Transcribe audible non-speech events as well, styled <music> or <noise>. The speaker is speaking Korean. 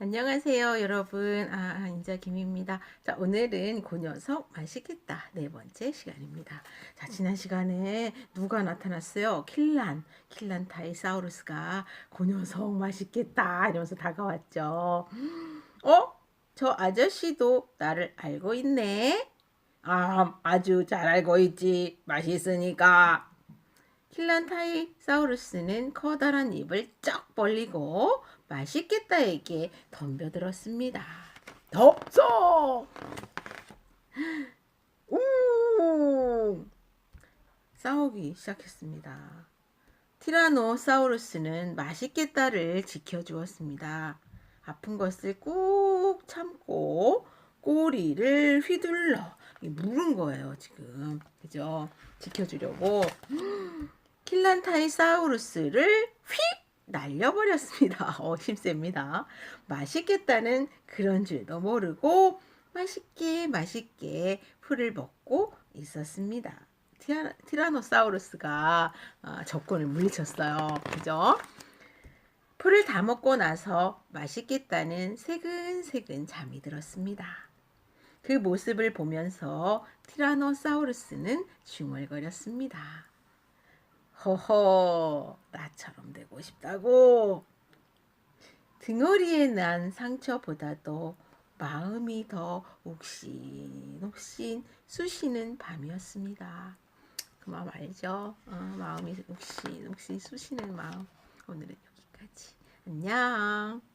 안녕하세요, 여러분. 아, 인자 김입니다. 자, 오늘은 그 녀석 맛있겠다. 네 번째 시간입니다. 자, 지난 시간에 누가 나타났어요? 킬란. 킬란 타이사우루스가 그 녀석 맛있겠다. 이러면서 다가왔죠. 어? 저 아저씨도 나를 알고 있네. 아, 아주 잘 알고 있지. 맛있으니까. 킬란타이사우루스는 커다란 입을 쩍 벌리고 맛있겠다에게 덤벼들었습니다. 덥소! 우! 싸우기 시작했습니다. 티라노사우루스는 맛있겠다를 지켜주었습니다. 아픈 것을 꾹 참고 꼬리를 휘둘러 물은 거예요, 지금. 그죠? 지켜주려고. 킬란타이사우루스를 휙 날려버렸습니다. <laughs> 어, 힘셉니다. 맛있겠다는 그런 줄도 모르고 맛있게 맛있게 풀을 먹고 있었습니다. 티라, 티라노사우루스가 아, 적군을 물리쳤어요. 그죠? 풀을 다 먹고 나서 맛있겠다는 새근새근 잠이 들었습니다. 그 모습을 보면서 티라노사우루스는 중얼거렸습니다. 허허, 나처럼 되고 싶다고. 등허리에 난 상처보다도 마음이 더 욱신욱신 쑤시는 밤이었습니다. 그 마음 알죠? 어, 마음이 욱신욱신 쑤시는 마음. 오늘은 여기까지. 안녕.